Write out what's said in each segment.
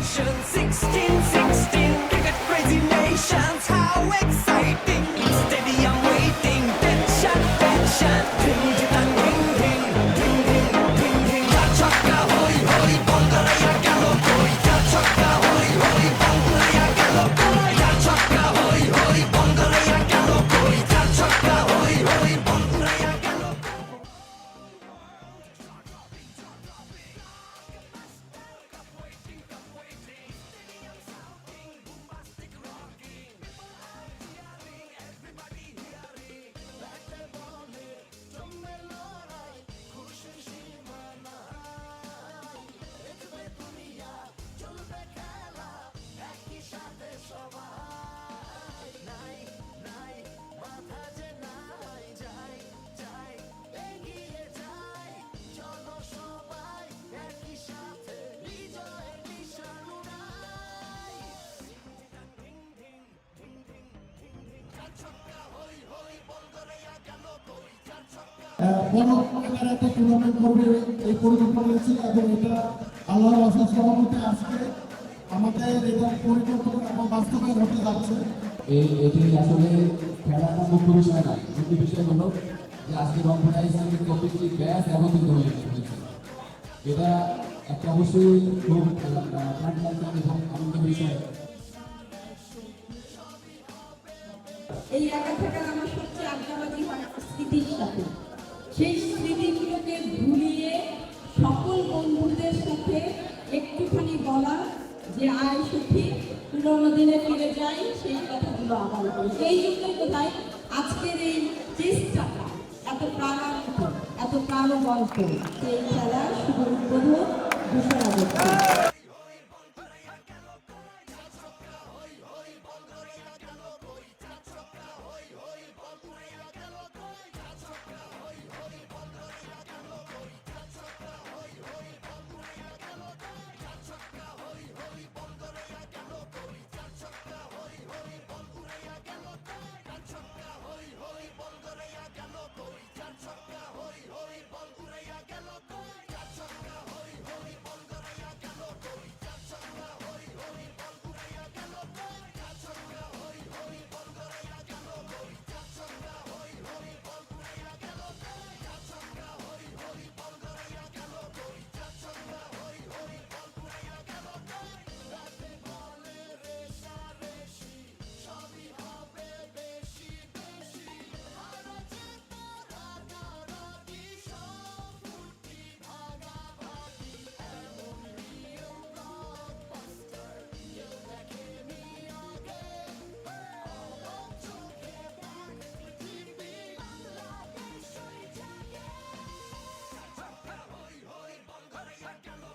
action. 16, 16, big at crazy nations. How exciting! Stadium waiting, tension, tension. বড় একটা tournament করবে এই পরিকল্পনা এবং এটা আল্লাহর অশেষ সহমতে আজকে আমাদের এটা পরিকল্পনা এবং বাস্তবায়ন হতে যাচ্ছে আসলে খেলার মুখ্য নয় মুখ্য বিষয় হলো যে আজকে রংপুর ইসলামিক কমিটি ব্যাস একত্রিত হয়ে গেছে এটা একটা অবশ্যই খুব থাকার আমার সবচেয়ে আড্ডাবাজি হয়, স্মৃতির সাথে। সেই স্মৃতিগুলোকে ভুলিয়ে সকল বন্ধুদের সাথে একটুখানি বলা যে আয় সখী, পুরোনো দিনে ফিরে যাই, সেই কথাগুলো আমার এই জন্যই কোথায় আজকের এই চেষ্টাটা, এত প্রাণান্ত, এত প্রাণবন্ত, এই খেলার শুভ উদ্বোধন ঘোষণা করতে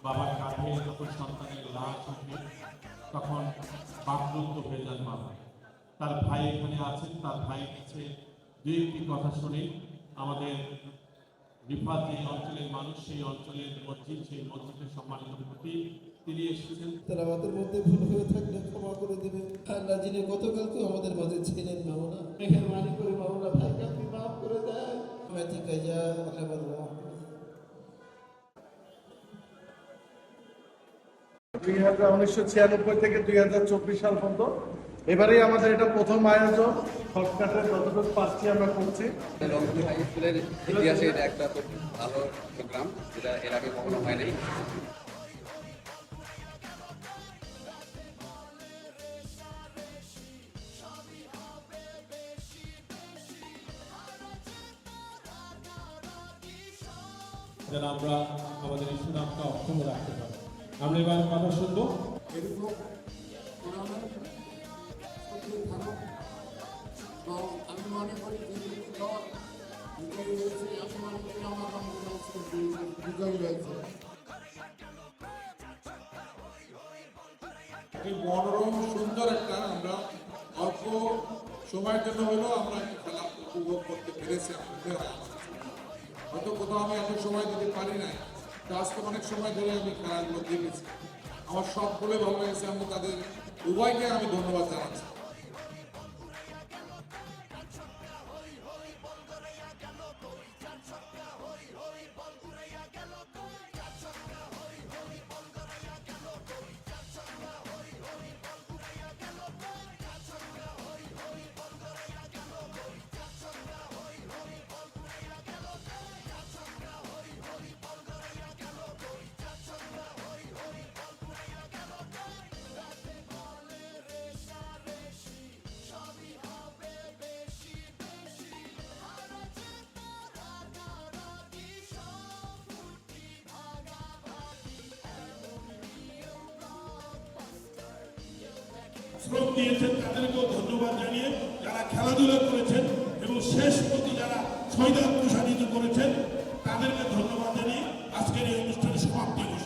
বাবার কাঁধে যখন সন্তানের লাশ ওঠে তখন বাকরুদ্ধ হয়ে যান বাবা তার ভাই এখানে আছেন তার ভাই কাছে দু একটি কথা শুনে আমাদের রিফাত যে অঞ্চলের মানুষ সেই অঞ্চলের মসজিদ সেই মসজিদের সম্মানিত ব্যক্তি তিনি এসেছেন। তারা আমাদের মধ্যে ভুল হয়ে থাকলে ক্ষমা করে দেবেন আল্লাহ যিনি গতকালকে আমাদের মাঝে ছিলেন মাওনা। মেহরবানি করে মাওনা ভাইকে আপনি মাফ করে দেন। মেথিকা ইয়া আলামাল্লাহ দুই হাজার, উনিশশো ছিয়ানব্বই থেকে দুই হাজার চব্বিশ সাল পর্যন্ত। এবারেই আমাদের এটা প্রথম আয়োজন। শর্টকাটে যতটুকু পারছি আমরা করছি। একটা ভালো এর আগে কখনো হয় নাই আমরা আমাদের সুনামটা অক্ষুণ্ণ রাখতে পারি। আমরা এবার কথা শুনব। আমি মনে করি মনে মনোরম, সুন্দর একটা আমরা অল্প সময়ের জন্য হলেও আমরা খেলা উপভোগ করতে পেরেছি। হয়তো কোথাও আমি এত সময় আজকে অনেক সময় ধরে আমি খেলাগুলো দেখেছি। আমার সব বলে ভালো লেগেছে আমি তাদের উভয়কে আমি ধন্যবাদ জানাচ্ছি। শ্রম দিয়েছেন, তাদেরকেও ধন্যবাদ জানিয়ে যারা খেলাধুলা করেছেন এবং শেষ প্রতি যারা শহীদ প্রসারিত করেছেন, তাদেরকে ধন্যবাদ জানিয়ে আজকের এই অনুষ্ঠানের অনুষ্ঠানে